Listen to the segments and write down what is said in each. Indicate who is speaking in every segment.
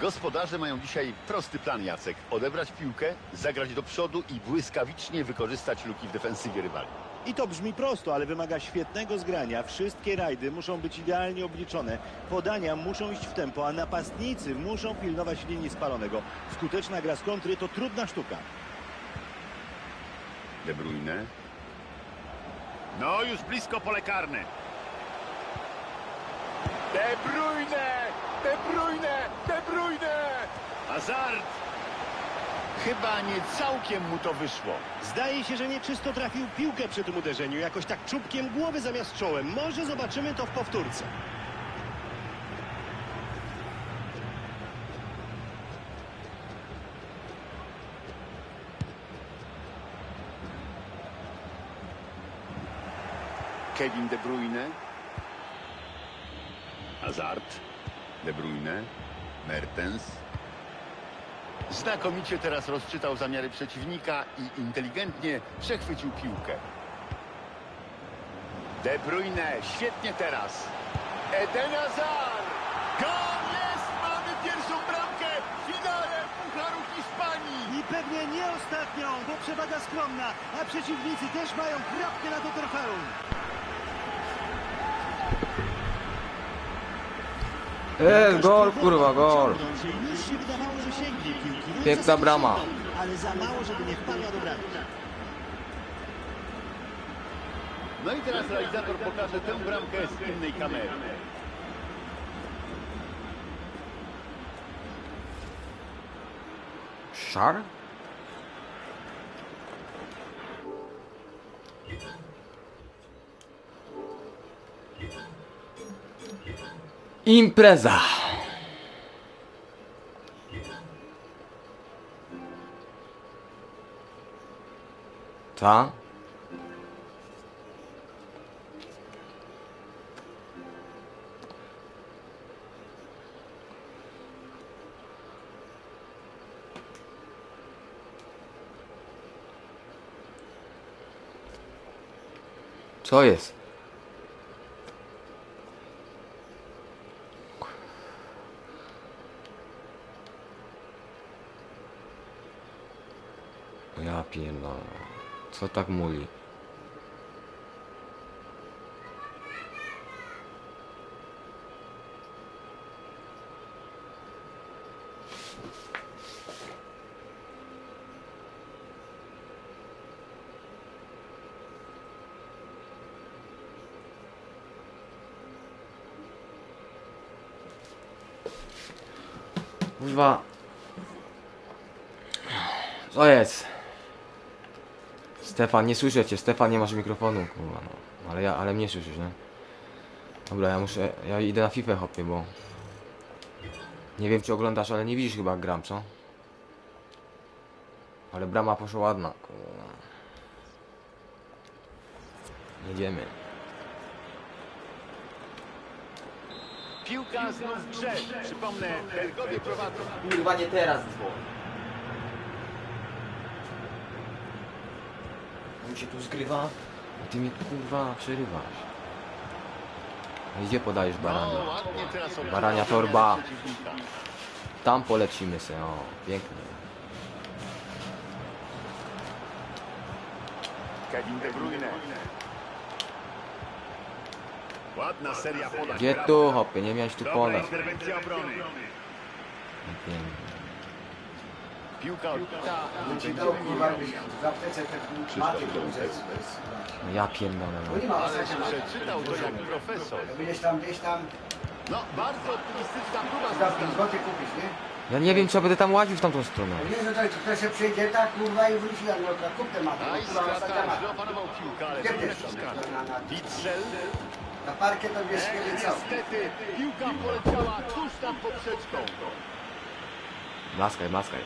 Speaker 1: Gospodarze mają dzisiaj prosty plan, Jacek. Odebrać piłkę, zagrać do przodu i błyskawicznie wykorzystać luki w defensywie rywali.
Speaker 2: I to brzmi prosto, ale wymaga świetnego zgrania. Wszystkie rajdy muszą być idealnie obliczone. Podania muszą iść w tempo, a napastnicy muszą pilnować linii spalonego. Skuteczna gra z kontry to trudna sztuka.
Speaker 1: De Bruyne. No, już blisko pole karne. De Bruyne! De Bruyne! Hazard! Chyba nie całkiem mu to wyszło.
Speaker 2: Zdaje się, że nieczysto trafił piłkę przy tym uderzeniu. Jakoś tak czubkiem głowy zamiast czołem. Może zobaczymy to w powtórce.
Speaker 1: Kevin De Bruyne. Hazard. De Bruyne. Mertens. Znakomicie teraz rozczytał zamiary przeciwnika i inteligentnie przechwycił piłkę. De Bruyne, świetnie teraz. Eden Hazard! Gol jest! Mamy pierwszą bramkę w finale Pucharu Hiszpanii!
Speaker 2: I pewnie nie ostatnią, bo przewaga skromna, a przeciwnicy też mają krapkę na to trofeum.
Speaker 3: E, gol, kurwa, gol.
Speaker 2: No i
Speaker 3: Piękna brama.
Speaker 2: Ale za mało, żeby nie wpadła do bramki.
Speaker 1: No i teraz realizator pokaże tę bramkę z innej kamery.
Speaker 3: Szar? Impreza. Ta? Co jest? Ja pierdolę. Co tak muli? Kurwa. Co jest? Stefan, nie słyszę cię. Stefan, nie masz mikrofonu, kurwa, no. Ale ja, ale mnie słyszysz, nie? Dobra, ja muszę, ja idę na FIFA hopie, bo... Nie wiem, czy oglądasz, ale nie widzisz chyba jak gram, co? Ale brama poszła ładna, kurwa. Jedziemy.
Speaker 1: Piłka znów grze. Przypomnę, Belgowie prowadzą.
Speaker 3: Kurwa, nie teraz. On się tu zgrywa, a ty mi kurwa przerywasz. A Gdzie podajesz barania?
Speaker 1: No,
Speaker 3: Barania torba. Tam polecimy se, o, pięknie.
Speaker 1: Kevin De Bruyne. Ładna seria podań.
Speaker 3: Gdzie tu, hopie, nie miałeś tu
Speaker 1: obrony.
Speaker 3: Pięknie.
Speaker 1: Piłka.
Speaker 4: Ci kurwa jakbyś w aptece te maty
Speaker 3: No ja pierdolę,
Speaker 4: Bo nie
Speaker 3: no.
Speaker 4: ma
Speaker 1: Ale
Speaker 4: sensu.
Speaker 1: przeczytał to jak profesor.
Speaker 4: Gdzieś tam, gdzieś tam,
Speaker 1: No, bardzo optymistyczna próba.
Speaker 4: za 5 zł kupisz, nie?
Speaker 3: Ja nie wiem, czy ja będę tam łaził w tamtą stronę.
Speaker 4: No nie, że to ktoś się przyjdzie tak kurwa i wróci jak no to kup te maty.
Speaker 1: A i
Speaker 4: Kurwa, ostatnia
Speaker 1: skrata,
Speaker 4: mata.
Speaker 1: źle opanował piłkę, ale
Speaker 4: Gdzie
Speaker 1: to nie
Speaker 4: też
Speaker 1: przeszkadza.
Speaker 4: na, na,
Speaker 1: Witzel.
Speaker 4: na parkę to wiesz kiedy co.
Speaker 1: niestety, piłka poleciała tuż nad poprzeczką.
Speaker 3: Blaskaj, blaskaj.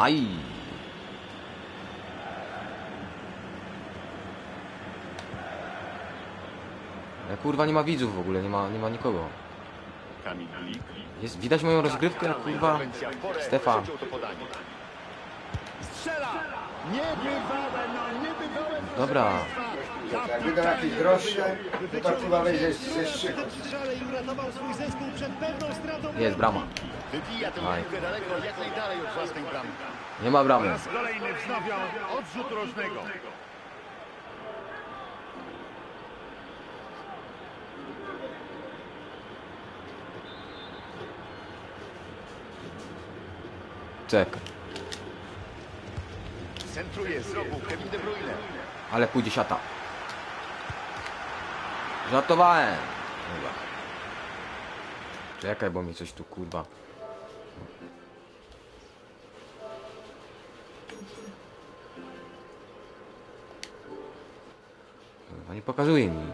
Speaker 3: Aj! Ale kurwa nie ma widzów w ogóle, nie ma, nie ma nikogo. Jest, widać moją rozgrywkę, kurwa. Stefan.
Speaker 1: no
Speaker 3: Dobra.
Speaker 4: Piotrek. Jak będą jakieś droższe, to to chyba będzie ze szczytu.
Speaker 3: Jest brama.
Speaker 1: Wybija tę
Speaker 3: Aj.
Speaker 1: piłkę daleko, jak najdalej od własnej bramki.
Speaker 3: Nie ma bramy.
Speaker 5: raz kolejny wznawiał odrzut rożnego.
Speaker 3: Czekaj.
Speaker 1: Centruje z rogu Kevin De Bruyne.
Speaker 3: Ale pójdzie siata. Żartowałem. Dobra. Czekaj, bo mi coś tu kurwa. Kurwa, nie pokazuje mi.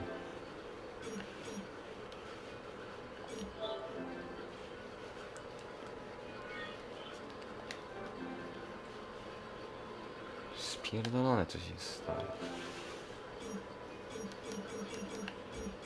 Speaker 3: Spierdolone coś jest.